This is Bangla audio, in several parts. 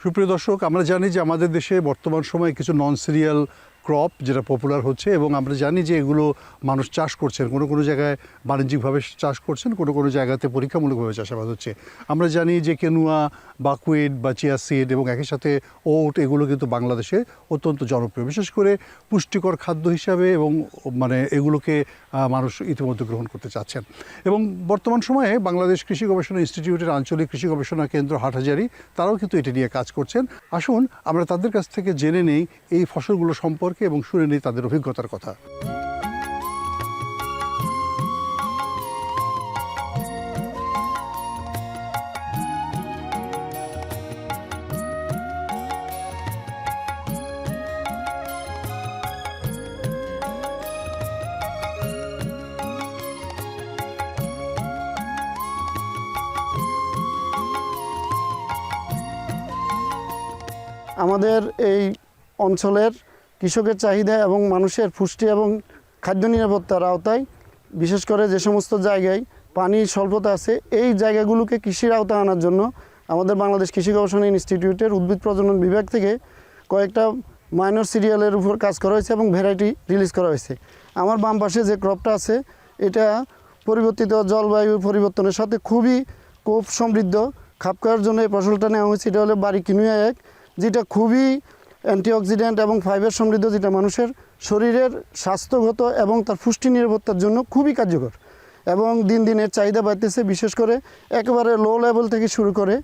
সুপ্রিয় দর্শক আমরা জানি যে আমাদের দেশে বর্তমান সময়ে কিছু নন সিরিয়াল ক্রপ যেটা পপুলার হচ্ছে এবং আমরা জানি যে এগুলো মানুষ চাষ করছেন। কোনো কোনো জায়গায় বাণিজ্যিকভাবে চাষ করছেন, কোনো কোনো জায়গাতে পরীক্ষামূলকভাবে চাষাবাদ হচ্ছে। আমরা জানি যে কেনুয়া বাকুইড বা চিয়া সিড এবং একই সাথে ওট এগুলো কিন্তু বাংলাদেশে অত্যন্ত জনপ্রিয়। বিশেষ করে পুষ্টিকর খাদ্য হিসাবে এবং মানে এগুলোকে মানুষ ইতিমধ্যে গ্রহণ করতে চাচ্ছেন। এবং বর্তমান সময়ে বাংলাদেশ কৃষি গবেষণা ইনস্টিটিউটের আঞ্চলিক কৃষি গবেষণা কেন্দ্র হাটহাজারি, তারাও কিন্তু এটি নিয়ে কাজ করছেন। আসুন আমরা তাদের কাছ থেকে জেনে নেই এই ফসলগুলো সম্পর্কে এবং শুনে নিই তাদের অভিজ্ঞতার কথা। আমাদের এই অঞ্চলের কৃষকের চাহিদা এবং মানুষের পুষ্টি এবং খাদ্য নিরাপত্তার আওতায়, বিশেষ করে যে সমস্ত জায়গায় পানির স্বল্পতা আছে, এই জায়গাগুলোকে কৃষির আওতায় আনার জন্য আমাদের বাংলাদেশ কৃষি গবেষণা ইনস্টিটিউটের উদ্ভিদ প্রজনন বিভাগ থেকে কয়েকটা মাইনর সিরিয়ালের উপর কাজ করা হয়েছে এবং ভ্যারাইটি রিলিজ করা হয়েছে। আমার বাম পাশে যে ক্রপটা আছে, এটা পরিবর্তিত জলবায়ু পরিবর্তনের সাথে খুবই কোপ সমৃদ্ধ। খাপ খাওয়ার জন্য এই ফসলটা নেওয়া হয়েছে, এটা হলো বাড়ি কিনুয়া এক, যেটা খুবই অ্যান্টিঅক্সিডেন্ট এবং ফাইবার সমৃদ্ধ, যেটা মানুষের শরীরের স্বাস্থ্যগত এবং তার পুষ্টি নিরাপত্তার জন্য খুবই কার্যকর। এবং দিন দিন এর চাহিদা বাড়তেছে, বিশেষ করে একেবারে লো লেভেল থেকে শুরু করে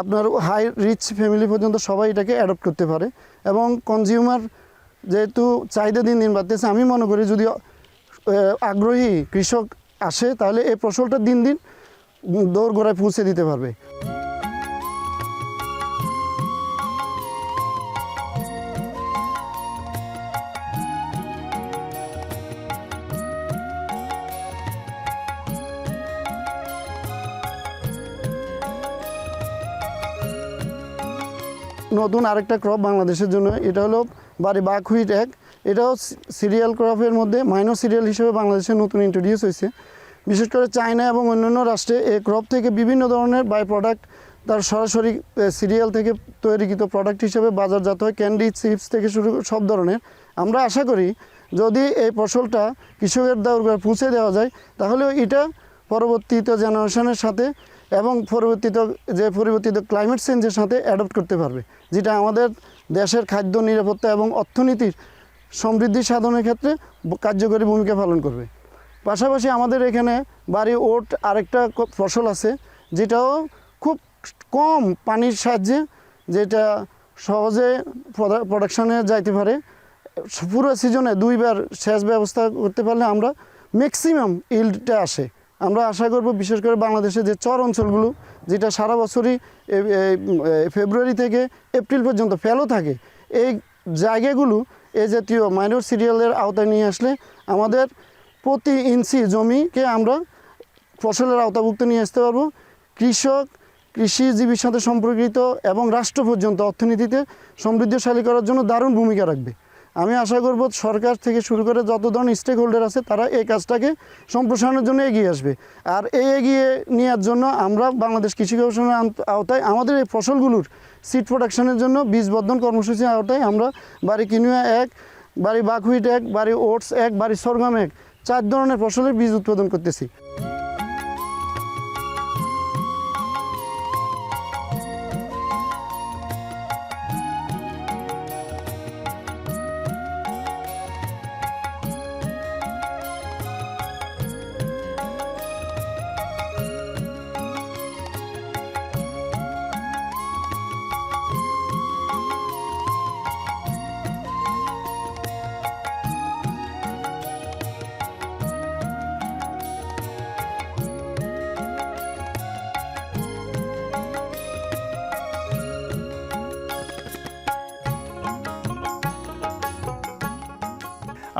আপনার হাই রিচ ফ্যামিলি পর্যন্ত সবাই এটাকে অ্যাডপ্ট করতে পারে। এবং কনজিউমার যেহেতু চাহিদা দিন দিন বাড়তেছে, আমি মনে করি যদি আগ্রহী কৃষক আসে, তাহলে এই ফসলটা দিন দিন দৌড় গোড়ায় পৌঁছে দিতে পারবে। নতুন আরেকটা ক্রপ বাংলাদেশের জন্য। এটা হলো বাড়ি বাকহুইট এক এটাও সিরিয়াল ক্রপের মধ্যে মাইনর সিরিয়াল হিসেবে বাংলাদেশে নতুন ইন্ট্রোডিউস হয়েছে। বিশেষ করে চায়না এবং অন্যান্য রাষ্ট্রে এই ক্রপ থেকে বিভিন্ন ধরনের বাই প্রোডাক্ট তার সরাসরি সিরিয়াল থেকে তৈরিকৃত প্রোডাক্ট হিসেবে বাজারজাত হয়। ক্যান্ডি চিপস থেকে শুরু সব ধরনের। আমরা আশা করি যদি এই ফসলটা কৃষকের দৌড় পৌঁছে দেওয়া যায় তাহলে এটা পরবর্তীত জেনারেশনের সাথে এবং পরিবর্তিত যে পরিবর্তিত ক্লাইমেট চেঞ্জের সাথে অ্যাডপ্ট করতে পারবে, যেটা আমাদের দেশের খাদ্য নিরাপত্তা এবং অর্থনীতির সমৃদ্ধি সাধনের ক্ষেত্রে কার্যকরী ভূমিকা পালন করবে। পাশাপাশি আমাদের এখানে বাড়ি, ওট, আরেকটা ফসল আছে, যেটাও খুব কম পানির সাহায্যে, যেটা সহজে প্রোডাকশনে যাইতে পারে। পুরো সিজনে দুইবার সেচ ব্যবস্থা করতে পারলে আমরা ম্যাক্সিমাম ইল্ডটা আসে। আমরা আশা করব বিশেষ করে বাংলাদেশে যে চর অঞ্চলগুলো, যেটা সারা বছরই ফেব্রুয়ারি থেকে এপ্রিল পর্যন্ত ফেলো থাকে, এই জায়গাগুলো এ জাতীয় মাইনর সিরিয়ালের আওতায় নিয়ে আসলে আমাদের প্রতি ইঞ্চি জমিকে আমরা ফসলের আওতাভুক্ত নিয়ে আসতে পারব। কৃষক, কৃষিজীবীর সাথে সম্পর্কিত এবং রাষ্ট্র পর্যন্ত অর্থনীতিতে সমৃদ্ধশালী করার জন্য দারুণ ভূমিকা রাখবে। আমি আশা করব সরকার থেকে শুরু করে যত ধরনের স্টেক হোল্ডার আছে, তারা এই কাজটাকে সম্প্রসারণের জন্য এগিয়ে আসবে। আর এই এগিয়ে নেওয়ার জন্য আমরা বাংলাদেশ কৃষি গবেষণার আওতায় আমাদের এই ফসলগুলোর সিড প্রোডাকশনের জন্য বীজ বর্ধন কর্মসূচির আওতায় আমরা বাড়ি কিনুয়া এক, বাড়ি বাকহুইট এক, বাড়ি ওটস এক, বাড়ি সরগম এক, চার ধরনের ফসলের বীজ উৎপাদন করতেছি।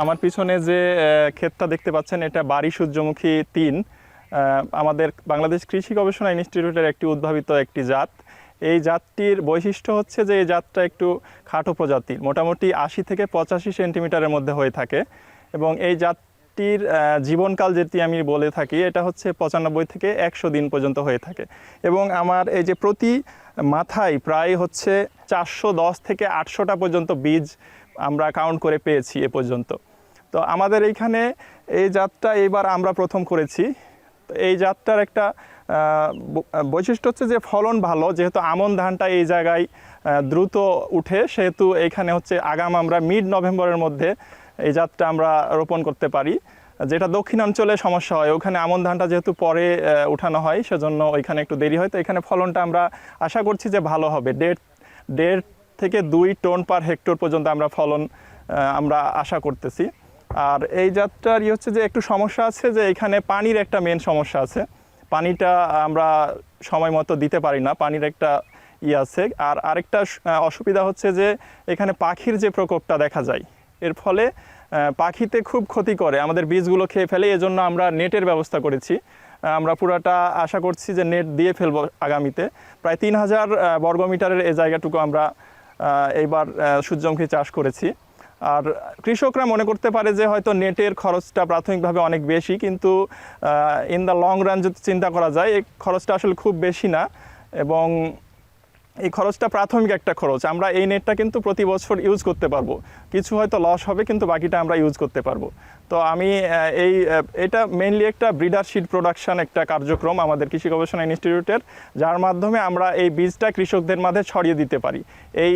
আমার পিছনে যে ক্ষেতটা দেখতে পাচ্ছেন, এটা বাড়ি সূর্যমুখী তিন। আমাদের বাংলাদেশ কৃষি গবেষণা ইনস্টিটিউটের একটি উদ্ভাবিত একটি জাত। এই জাতটির বৈশিষ্ট্য হচ্ছে যে, এই জাতটা একটু খাটো প্রজাতির, মোটামুটি আশি থেকে পঁচাশি সেন্টিমিটারের মধ্যে হয়ে থাকে। এবং এই জাতটির জীবনকাল যেটি আমি বলে থাকি, এটা হচ্ছে পঁচানব্বই থেকে একশো দিন পর্যন্ত হয়ে থাকে। এবং আমার এই যে প্রতি মাথায় প্রায় হচ্ছে চারশো দশ থেকে আটশোটা পর্যন্ত বীজ আমরা কাউন্ট করে পেয়েছি এ পর্যন্ত। তো আমাদের এইখানে এই জাতটা এইবার আমরা প্রথম করেছি। তো এই জাতটার একটা বৈশিষ্ট্য হচ্ছে যে ফলন ভালো, যেহেতু আমন ধানটা এই জায়গায় দ্রুত উঠে, সেহেতু এইখানে হচ্ছে আগাম আমরা মিড নভেম্বরের মধ্যে এই জাতটা আমরা রোপণ করতে পারি। যেটা দক্ষিণাঞ্চলে সমস্যা হয়, ওখানে আমন ধানটা যেহেতু পরে উঠানো হয়, সেজন্য ওইখানে একটু দেরি হয়। তো এখানে ফলনটা আমরা আশা করছি যে ভালো হবে। দেড় দেড় থেকে দুই টন পার হেক্টর পর্যন্ত আমরা ফলন আমরা আশা করতেছি। আর এই জাতটার ই হচ্ছে যে একটু সমস্যা আছে যে এখানে পানির একটা মেন সমস্যা আছে। পানিটা আমরা সময় মতো দিতে পারি না, পানির একটা ই আছে। আর আরেকটা অসুবিধা হচ্ছে যে এখানে পাখির যে প্রকোপটা দেখা যায়, এর ফলে পাখিতে খুব ক্ষতি করে। আমাদের বীজগুলো খেয়ে ফেলে, এজন্য আমরা নেটের ব্যবস্থা করেছি। আমরা পুরাটা আশা করছি যে নেট দিয়ে ফেলব আগামীতে। প্রায় তিন হাজার বর্গমিটারের এই জায়গাটুকু আমরা এইবার সূর্যমুখী চাষ করেছি। আর কৃষকরা মনে করতে পারে যে হয়তো নেটের খরচটা প্রাথমিকভাবে অনেক বেশি, কিন্তু ইন দ্য লং রান যদি চিন্তা করা যায়, এই খরচটা আসলে খুব বেশি না এবং এই খরচটা প্রাথমিক একটা খরচ। আমরা এই নেটটা কিন্তু প্রতি বছর ইউজ করতে পারব। কিছু হয়তো লস হবে, কিন্তু বাকিটা আমরা ইউজ করতে পারব। তো আমি এই এটা মেনলি একটা ব্রিডার শিড প্রোডাকশন একটা কার্যক্রম আমাদের কৃষি গবেষণা ইনস্টিটিউটের যার মাধ্যমে আমরা এই বীজটা কৃষকদের মাঝে ছড়িয়ে দিতে পারি। এই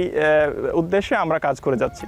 উদ্দেশ্যে আমরা কাজ করে যাচ্ছি।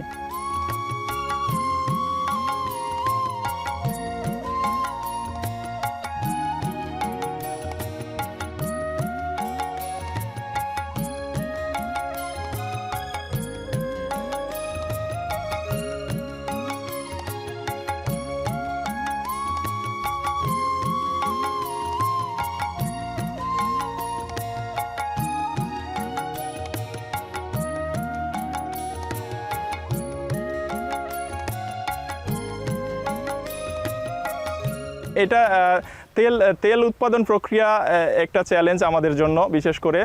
এটা তেল তেল উৎপাদন প্রক্রিয়া একটা চ্যালেঞ্জ আমাদের জন্য, বিশেষ করে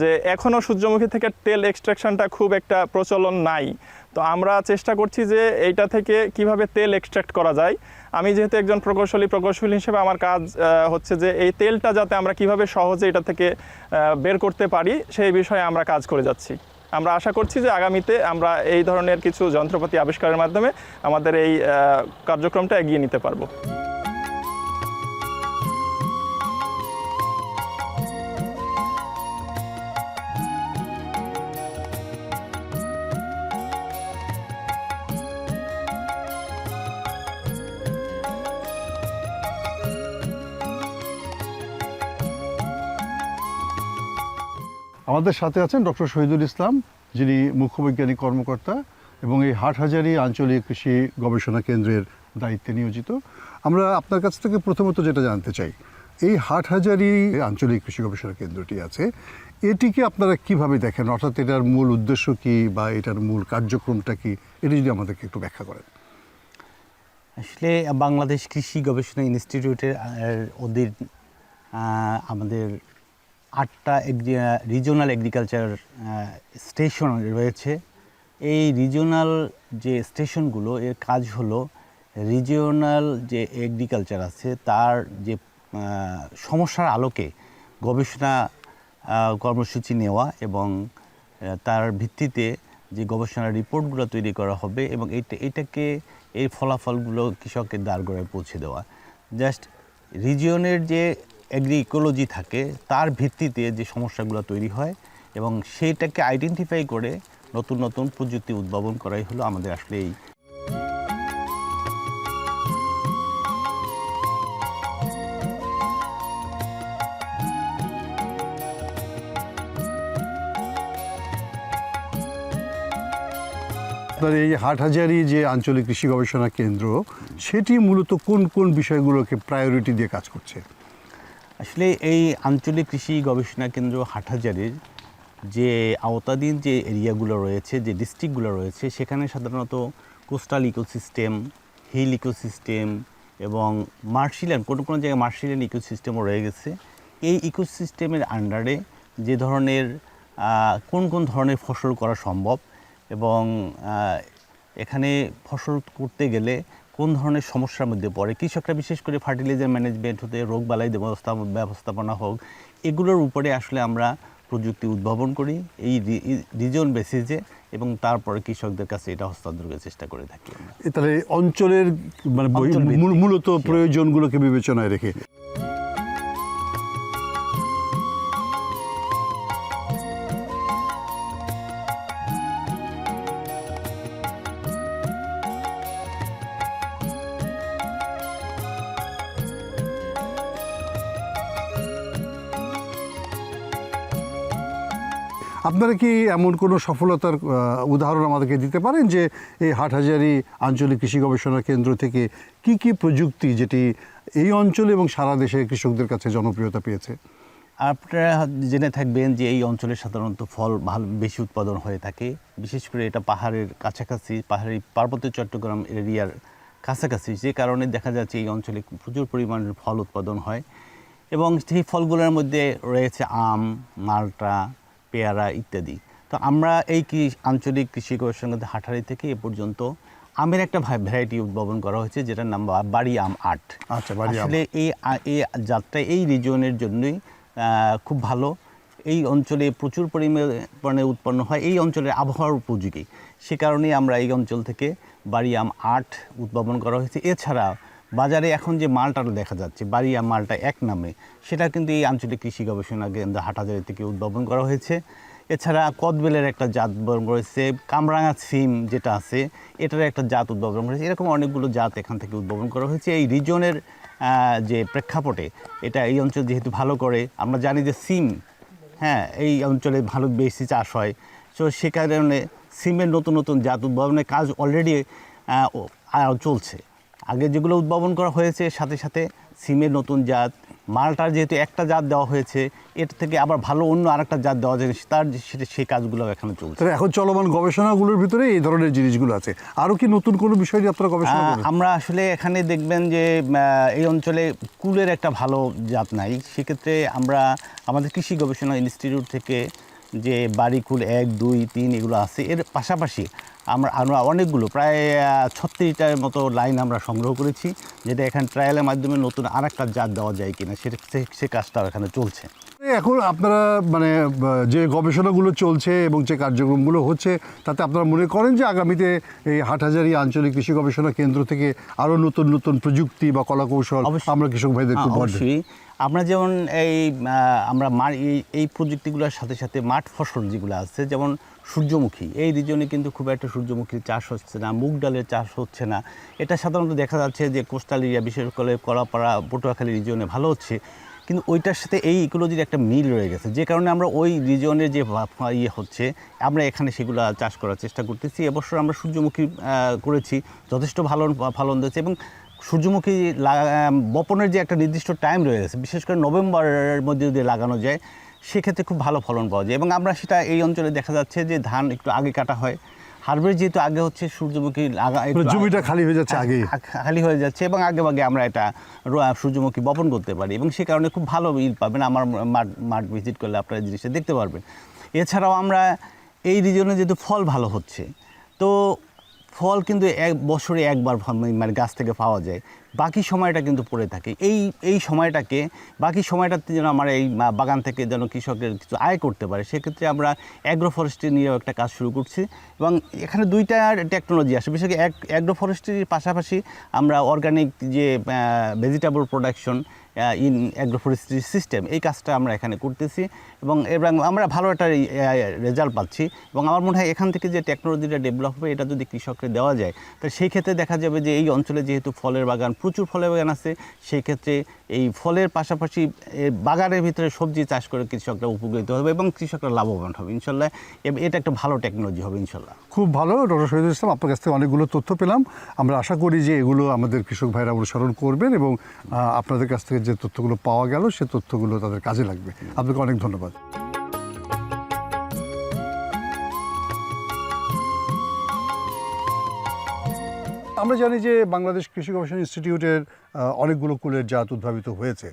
যে এখনও সূর্যমুখী থেকে তেল এক্সট্রাকশনটা খুব একটা প্রচলন নাই। তো আমরা চেষ্টা করছি যে এইটা থেকে কীভাবে তেল এক্সট্রাক্ট করা যায়। আমি যেহেতু একজন প্রকৌশলী প্রকৌশলী হিসেবে আমার কাজ হচ্ছে যে এই তেলটা যাতে আমরা কীভাবে সহজে এটা থেকে বের করতে পারি, সেই বিষয়ে আমরা কাজ করে যাচ্ছি। আমরা আশা করছি যে আগামীতে আমরা এই ধরনের কিছু যন্ত্রপাতি আবিষ্কারের মাধ্যমে আমাদের এই কার্যক্রমটা এগিয়ে নিতে পারব। আমাদের সাথে আছেন ডক্টর শহীদুল ইসলাম, যিনি মুখ্য বৈজ্ঞানিক কর্মকর্তা এবং এই হাটহাজারি আঞ্চলিক কৃষি গবেষণা কেন্দ্রের দায়িত্বে নিয়োজিত। আমরা আপনার কাছ থেকে প্রথমত যেটা জানতে চাই, এই হাটহাজারি আঞ্চলিক কৃষি গবেষণা কেন্দ্রটি আছে, এটিকে আপনারা কীভাবে দেখেন? অর্থাৎ এটার মূল উদ্দেশ্য কি বা এটার মূল কার্যক্রমটা কি? এটি যদি আমাদেরকে একটু ব্যাখ্যা করেন। আসলে বাংলাদেশ কৃষি গবেষণা ইনস্টিটিউটের অধীন আমাদের আটটা রিজিওনাল এগ্রিকালচার স্টেশন রয়েছে। এই রিজিওনাল যে স্টেশনগুলো এর কাজ হলো রিজিওনাল যে এগ্রিকালচার আছে, তার যে সমস্যার আলোকে গবেষণা কর্মসূচি নেওয়া এবং তার ভিত্তিতে যে গবেষণার রিপোর্টগুলো তৈরি করা হবে এবং এইটা এটাকে এই ফলাফলগুলো কৃষকের দ্বারগড়ায় পৌঁছে দেওয়া। জাস্ট রিজিয়নের যে এগ্রি ইকোলজি থাকে, তার ভিত্তিতে যে সমস্যাগুলো তৈরি হয় এবং সেইটাকে আইডেন্টিফাই করে নতুন নতুন প্রযুক্তি উদ্ভাবন করাই হলো আমাদের আসলে এই। এই হাটহাজারি যে আঞ্চলিক কৃষি গবেষণা কেন্দ্র, সেটি মূলত কোন কোন বিষয়গুলোকে প্রায়োরিটি দিয়ে কাজ করছে? আসলে এই আঞ্চলিক কৃষি গবেষণা কেন্দ্র হাটহাজারির যে আওতাধীন যে এরিয়াগুলো রয়েছে, যে ডিস্ট্রিক্টগুলো রয়েছে, সেখানে সাধারণত কোস্টাল ইকোসিস্টেম, হিল ইকোসিস্টেম এবং মার্শিল্যান্ড কোনো কোনো জায়গায় মার্শিল্যান্ড ইকোসিস্টেমও রয়ে গেছে। এই ইকোসিস্টেমের আন্ডারে যে ধরনের কোন কোন ধরনের ফসল করা সম্ভব এবং এখানে ফসল করতে গেলে কোন ধরনের সমস্যার মধ্যে পড়ে? কৃষকরা বিশেষ করে ফার্টিলাইজার ম্যানেজমেন্ট হতে রোগ বালাই ব্যবস্থা ব্যবস্থাপনা হোক এগুলোর উপরে আসলে আমরা প্রযুক্তি উদ্ভাবন করি। এই রিজন বেসিসে এবং তারপরে কৃষকদের কাছে এটা হস্তান্তরের চেষ্টা করে থাকি তাহলে অঞ্চলের মানে মূলত প্রয়োজনগুলোকে বিবেচনায় রেখে। আপনারা কি এমন কোনো সফলতার উদাহরণ আমাদেরকে দিতে পারেন যে এই হাটহাজারি আঞ্চলিক কৃষি গবেষণা কেন্দ্র থেকে কি কি প্রযুক্তি যেটি এই অঞ্চলে এবং সারা দেশে কৃষকদের কাছে জনপ্রিয়তা পেয়েছে? আপনারা জেনে থাকবেন যে এই অঞ্চলে সাধারণত ফল ভালো বেশি উৎপাদন হয়ে থাকে। বিশেষ করে এটা পাহাড়ের কাছাকাছি, পাহাড়ি পার্বত্য চট্টগ্রাম এরিয়ার কাছাকাছি। যে কারণে দেখা যাচ্ছে এই অঞ্চলে প্রচুর পরিমাণের ফল উৎপাদন হয়। এবং সেই ফলগুলোর মধ্যে রয়েছে আম, মালটা পেয়ারা ইত্যাদি। তো আমরা এই কি আঞ্চলিক কৃষি গবেষণা হাটারি থেকে এ পর্যন্ত আমের একটা ভ্যারাইটি উদ্ভাবন করা হয়েছে যেটার নাম বাড়ি আম আট। আচ্ছা, আসলে এই এই যাত্রা এই রিজিয়নের জন্যই খুব ভালো। এই অঞ্চলে প্রচুর পরিমাণে উৎপন্ন হয় এই অঞ্চলের আবহাওয়ার উপযোগী। সে কারণেই আমরা এই অঞ্চল থেকে বাড়ি আম আট উদ্ভাবন করা হয়েছে। এছাড়া বাজারে এখন যে মালটা দেখা যাচ্ছে বাড়ি আম মালটা এক নামে, সেটা কিন্তু এই আঞ্চলিক কৃষি গবেষণা কেন্দ্র হাটাজারি থেকে উদ্ভাবন করা হয়েছে। এছাড়া কদবেলের একটা জাত উদ্ভাবন করেছে, কামরাঙা সিম যেটা আছে, এটার একটা জাত উদ্ভাবন করেছে, এরকম অনেকগুলো জাত এখান থেকে উদ্ভাবন করা হয়েছে। এই রিজনের যে প্রেক্ষাপটে এটা এই অঞ্চল যেহেতু ভালো করে, আমরা জানি যে সিম হ্যাঁ এই অঞ্চলে ভালো বেশি চাষ হয়। তো সে কারণে সিমের নতুন নতুন জাত উদ্ভাবনের কাজ অলরেডি চলছে। আগে যেগুলো উদ্ভাবন করা হয়েছে সাথে সাথে সিমের নতুন জাত মালটার যেহেতু একটা জাত দেওয়া হয়েছে এর থেকে আবার ভালো অন্য আরেকটা জাত দেওয়া যায় তার সেটা সেই কাজগুলো এখানে চলছে। তাহলে এখন চলমান গবেষণাগুলোর ভিতরে এই ধরনের জিনিসগুলো আছে। আরও কি নতুন কোনো বিষয় নিয়ে আপনারা গবেষণা আমরা আসলে এখানে দেখবেন যে এই অঞ্চলে কুলের একটা ভালো জাত নাই। সেক্ষেত্রে আমরা আমাদের কৃষি গবেষণা ইনস্টিটিউট থেকে যে বাড়ি কুল এক দুই তিন এগুলো আছে। এর পাশাপাশি আমরা আমরা অনেকগুলো প্রায় ছত্রিশটার মতো লাইন আমরা সংগ্রহ করেছি যেটা এখানে ট্রায়ালের মাধ্যমে নতুন আর একটা জাত দেওয়া যায় কিনা সেটা সে- কাজটাও এখানে চলছে। এখন আপনারা মানে যে গবেষণাগুলো চলছে এবং যে কার্যক্রমগুলো হচ্ছে তাতে আপনারা মনে করেন যে আগামীতে এই হাটহাজারি আঞ্চলিক কৃষি গবেষণা কেন্দ্র থেকে আরও নতুন নতুন প্রযুক্তি বা কলাকৌশল। আমরা কৃষক ভাইদেরকে হ্যাঁ, অবশ্যই। আমরা যেমন এই আমরা মা- এই- প্রযুক্তিগুলোর সাথে সাথে মাঠ ফসল যেগুলো আছে, যেমন সূর্যমুখী, এই রিজনে কিন্তু খুব একটা সূর্যমুখীর চাষ হচ্ছে না, মুগ ডালের চাষ হচ্ছে না। এটা সাধারণত দেখা যাচ্ছে যে কোস্টাল এরিয়া, বিশেষ করে কলাপাড়া, পটুয়াখালী রিজনে ভালো হচ্ছে, কিন্তু ওইটার সাথে এই ইকোলজির একটা মিল রয়ে গেছে। যে কারণে আমরা ওই রিজনের যে ইয়ে হচ্ছে, আমরা এখানে সেগুলো চাষ করার চেষ্টা করতেছি। এবছর আমরা সূর্যমুখী করেছি, যথেষ্ট ভালো ফলন দিয়েছে এবং সূর্যমুখী বপনের যে একটা নির্দিষ্ট টাইম রয়েছে বিশেষ করে নভেম্বরের মধ্যে যদি লাগানো যায় সেক্ষেত্রে খুব ভালো ফলন পাওয়া যায়। এবং আমরা সেটা এই অঞ্চলে দেখা যাচ্ছে যে ধান একটু আগে কাটা হয়। হারভেস্ট যেহেতু আগে হচ্ছে সূর্যমুখী লাগা মানে জমিটা খালি হয়ে যাচ্ছে আগে খালি হয়ে যাচ্ছে এবং আগে ভাগে আমরা এটা সূর্যমুখী বপন করতে পারি। এবং সে কারণে খুব ভালো ইল পাবেন। আমার মাঠ মাঠ ভিজিট করলে আপনারা এই জিনিসটা দেখতে পারবেন। এছাড়াও আমরা এই রিজনে যেহেতু ফল ভালো হচ্ছে তো ফল কিন্তু এক বছরে একবার মানে গাছ থেকে পাওয়া যায়। বাকি সময়টা কিন্তু পড়ে থাকে। এই এই সময়টাকে, বাকি সময়টাতে যেন আমরা এই বাগান থেকে যেন কৃষকের কিছু আয় করতে পারে, সেক্ষেত্রে আমরা অ্যাগ্রো ফরেস্ট্রি নিয়েও একটা কাজ শুরু করছি। এবং এখানে দুইটা টেকনোলজি আসে বিশেষ করে অ্যাগ্রো ফরেস্ট্রির পাশাপাশি আমরা অর্গানিক যে vegetable production in agro forestry system এই কাজটা আমরা এখানে করতেছি এবং এবং আমরা ভালো একটা রেজাল্ট পাচ্ছি এবং আমার মনে হয় এখান থেকে যে টেকনোলজিটা ডেভেলপ হবে, এটা যদি কৃষককে দেওয়া যায়, তো সেই ক্ষেত্রে দেখা যাবে যে এই অঞ্চলে যেহেতু ফলের বাগান, প্রচুর ফলের বাগান আছে, সেই ক্ষেত্রে এই ফলের পাশাপাশি বাগানের ভিতরে সবজি চাষ করে কৃষকরা উপকৃত হবে এবং কৃষকরা লাভবান হবে, ইনশাল্লাহ। এটা একটা ভালো টেকনোলজি হবে, ইনশাল্লাহ। খুব ভালো, ডক্টর শহীদুল ইসলাম, আপনার কাছ থেকে অনেকগুলো তথ্য পেলাম। আমরা আশা করি যে এগুলো আমাদের কৃষক ভাইরা অনুসরণ করবেন এবং আপনাদের কাছ থেকে যে তথ্যগুলো পাওয়া গেল, সে তথ্যগুলো তাদের কাজে লাগবে। আপনাকে অনেক ধন্যবাদ। আমরা জানি যে বাংলাদেশ কৃষি গবেষণা ইনস্টিটিউটের অনেকগুলো কুলের জাত উদ্ভাবিত হয়েছে।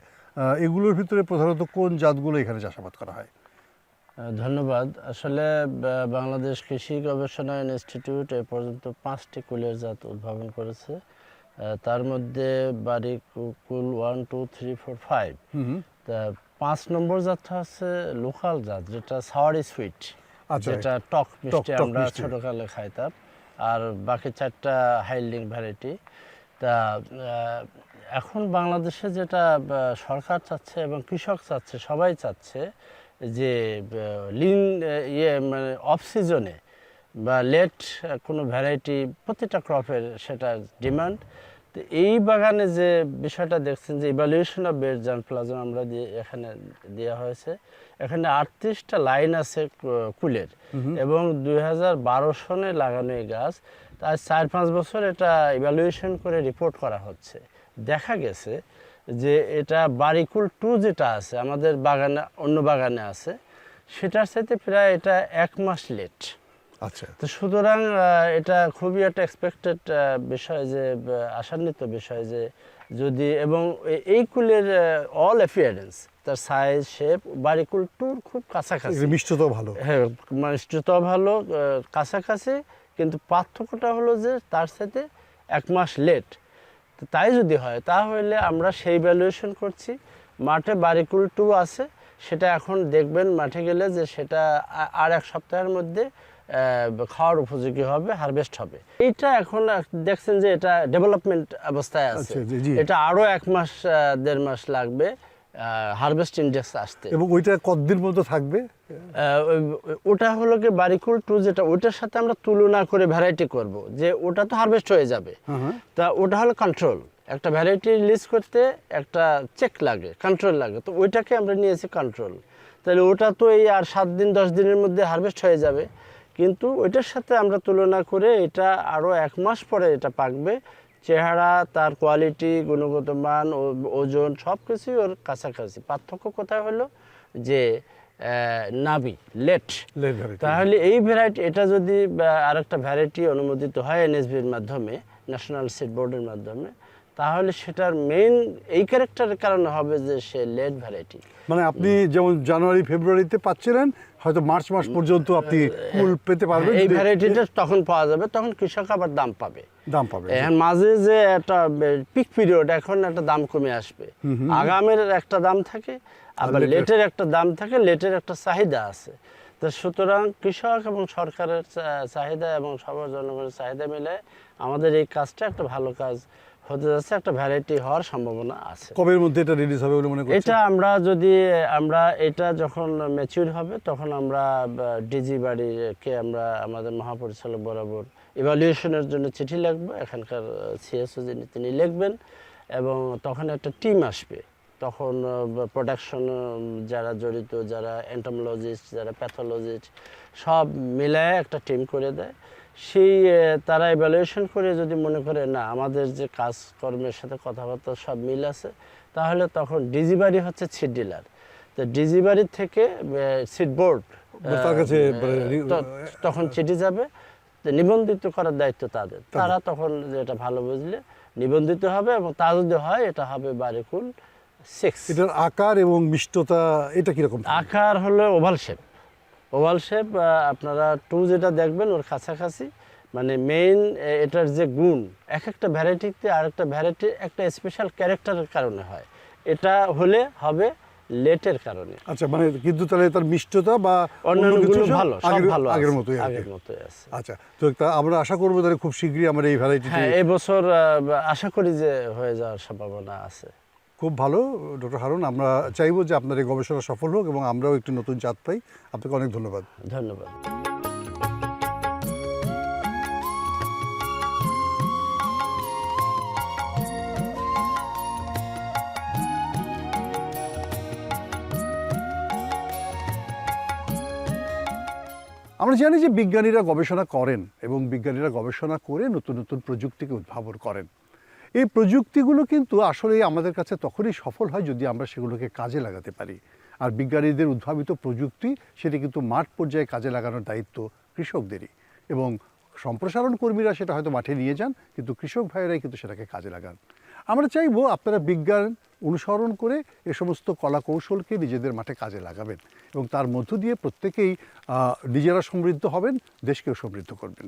এগুলোর ভিতরে প্রধানত কোন জাতগুলো এখানে চাষাবাদ করা হয়? ধন্যবাদ। আসলে বাংলাদেশ কৃষি গবেষণা ইনস্টিটিউট এ পর্যন্ত পাঁচটি কুলের জাত উদ্ভাবন করেছে। তার মধ্যে বাড়ি কুল one two three four five তা পাঁচ নম্বর জাতটা হচ্ছে লোকাল জাত যেটা সাওয়ারি সুইট আচ্ছা। যেটা টক মিষ্টি আমরা। ছোটকালে খাইতাম। আর বাকি চারটা হাইল্ডিং ভ্যারাইটি। তা এখন বাংলাদেশে যেটা সরকার চাচ্ছে এবং কৃষক চাচ্ছে সবাই চাচ্ছে যে লিন ইয়ে মানে অফ সিজনে বা লেট কোনো ভ্যারাইটি প্রতিটা ক্রপের সেটা ডিমান্ড তো এই বাগানে যে বিষয়টা দেখছেন যে ইভ্যালুয়েশন অফ বেড জান প্লাজম আমরা দিয়ে এখানে দেওয়া হয়েছে এখানে আটত্রিশটা লাইন আছে কুলের। এবং দুই হাজার বারো সনে লাগানো এই গাছ তার চার পাঁচ বছর এটা ইভ্যালুয়েশন করে রিপোর্ট করা হচ্ছে। দেখা গেছে যে এটা বারিকুল টু যেটা আছে আমাদের বাগানে অন্য বাগানে আছে সেটার সাথে প্রায় এটা এক মাস লেট আচ্ছা। তো সুতরাং এটা খুবই একটা এক্সপেক্টেড বিষয় যে আশান্বিত বিষয় যে যদি এবং এই কুলের অল অ্যাপিয়ারেন্স তার সাইজ শেপ বাড়িকুল টুর খুব কাছাকাছি। এর মিষ্টতাও ভালো। হ্যাঁ মিষ্টতা ভালো কাছাকাছি কিন্তু পার্থক্যটা হলো যে তার সাথে এক মাস লেট তাই যদি হয় তাহলে আমরা সেই ভ্যালুয়েশন করছি। মাঠে বারিকুল টু আছে সেটা এখন দেখবেন মাঠে গেলে যে সেটা আর এক সপ্তাহের মধ্যে খাওয়ার উপযোগী হবে হারভেস্ট হবে। এইটা এখন দেখছেন যে এটা ডেভেলপমেন্ট অবস্থায় আছে। আচ্ছা। এটা আরও এক মাস দেড় মাস লাগবে হারভেস্ট ইন্ডেক্স আসতে। এবং ওইটা কতদিন মতো থাকবে? ওটা হলো কি বারিকুল টু যেটা ওটার সাথে আমরা তুলনা করে ভ্যারাইটি করব যে ওটা তো হারভেস্ট হয়ে যাবে। হ্যাঁ তা ওটা হলো কন্ট্রোল একটা ভ্যারাইটি রিলিজ করতে একটা চেক লাগে কন্ট্রোল লাগে তো ওইটাকে আমরা নিয়েছি কন্ট্রোল তাহলে ওটা তো এই আর সাত দিন দশ দিনের মধ্যে হারভেস্ট হয়ে যাবে। কিন্তু ওইটার সাথে আমরা তুলনা করে এটা আরও এক মাস পরে এটা পাকবে। চেহারা তার কোয়ালিটি গুণগত মান ওজন সব কিছুই ওর কাছাকাছি। পার্থক্য কোথায় হলো? যে নাভি লেট। তাহলে এই ভ্যারাইটি এটা যদি আরেকটা ভ্যারাইটি অনুমোদিত হয় এনএসবির মাধ্যমে ন্যাশনাল সিড বোর্ডের মাধ্যমে তাহলে সেটার মেইন এই ক্যারেক্টারের কারণে হবে যে সে লেট ভ্যারাইটি মানে আপনি যেমন জানুয়ারি ফেব্রুয়ারিতে পাচ্ছিলেন হয়তো মার্চ মাস পর্যন্ত আপনি কুল পেতে পারবেন এই ভ্যারাইটিটা তখন পাওয়া যাবে তখন কৃষক আবার দাম পাবে। দাম পাবে এখন মাঝে যে একটা পিক পিরিয়ড এখন একটা দাম কমে আসবে। আগামের একটা দাম থাকে আবার লেটের একটা দাম থাকে লেটের একটা চাহিদা আছে। তো সুতরাং কৃষক এবং সরকারের চাহিদা এবং সবার জনগণের চাহিদা মিলে আমাদের এই কাজটা একটা ভালো কাজ হতে যাচ্ছে একটা ভ্যারাইটি হওয়ার সম্ভাবনা আছে। কবের মধ্যে এটা রিলিজ হবে বলে মনে করছেন? এটা আমরা যদি আমরা এটা যখন ম্যাচিউর হবে তখন আমরা ডিজি বাড়িকে আমরা আমাদের মহাপরিচালক বরাবর ইভ্যালুয়েশনের জন্য চিঠি লিখব এখানকার সিএসও যিনি তিনি লিখবেন এবং তখন একটা টিম আসবে। তখন প্রোডাকশন যারা জড়িত যারা এন্টোমোলজিস্ট যারা প্যাথোলজিস্ট সব মিলায় একটা টিম করে দেয়। সেই তারা ইভ্যালুয়েশন করে যদি মনে করে না আমাদের যে কাজকর্মের সাথে কথাবার্তা সব মিল আছে তাহলে তখন ডিজি বাড়ি হচ্ছে সিট ডিলার তো ডিজি বাড়ি থেকে সিট বোর্ড মানে রি- তখন চিঠি যাবে। তো নিবন্ধিত করার দায়িত্ব তাদের। তারা তখন যেটা ভালো বুঝলে নিবন্ধিত হবে এবং তা যদি হয় এটা হবে বারিকুল সিক্স এটার আকার এবং মিষ্টতা এটা কীরকম আকার হলো ওভাল শেপ ওভাল শেপ আপনারা টু যেটা দেখবেন ওর কাছাকাছি মানে মেইন এটার যে গুণ এক একটা ভ্যারাইটিতে আর একটা ভ্যারাইটি একটা স্পেশাল ক্যারেক্টারের কারণে হয়। এটা হলে হবে লেটের কারণে। আচ্ছা মানে কিন্তু তাহলে তার মিষ্টতা বা অন্যান্য কিছু ভালো সব আগের- ভালো আগের মতোই আগের মতোই আছে। আচ্ছা তো আমরা আশা করব তাহলে খুব শীঘ্রই আমরা এই ভ্যারাইটিটি হ্যাঁ এবছর আশা করি যে হয়ে যাওয়ার সম্ভাবনা আছে। খুব ভালো ডক্টর হারুন। আমরা চাইব যে আপনার এই গবেষণা সফল হোক এবং আমরাও একটি নতুন জাত পাই। আপনাকে অনেক ধন্যবাদ। ধন্যবাদ। আমরা জানি যে বিজ্ঞানীরা গবেষণা করেন এবং বিজ্ঞানীরা গবেষণা করে নতুন নতুন প্রযুক্তিকে উদ্ভাবন করেন। এই প্রযুক্তিগুলো কিন্তু আসলে আমাদের কাছে তখনই সফল হয় যদি আমরা সেগুলোকে কাজে লাগাতে পারি। আর বিজ্ঞানীদের উদ্ভাবিত প্রযুক্তি, সেটি কিন্তু মাঠ পর্যায়ে কাজে লাগানোর দায়িত্ব কৃষকদেরই। এবং সম্প্রসারণ কর্মীরা সেটা হয়তো মাঠে নিয়ে যান, কিন্তু কৃষক ভাইয়েরাই কিন্তু সেটাকে কাজে লাগান। আমরা চাইব আপনারা বিজ্ঞান অনুসরণ করে এ সমস্ত কলা কৌশলকে নিজেদের মাঠে কাজে লাগাবেন এবং তার মধ্য দিয়ে প্রত্যেকেই নিজেরা সমৃদ্ধ হবেন, দেশকেও সমৃদ্ধ করবেন।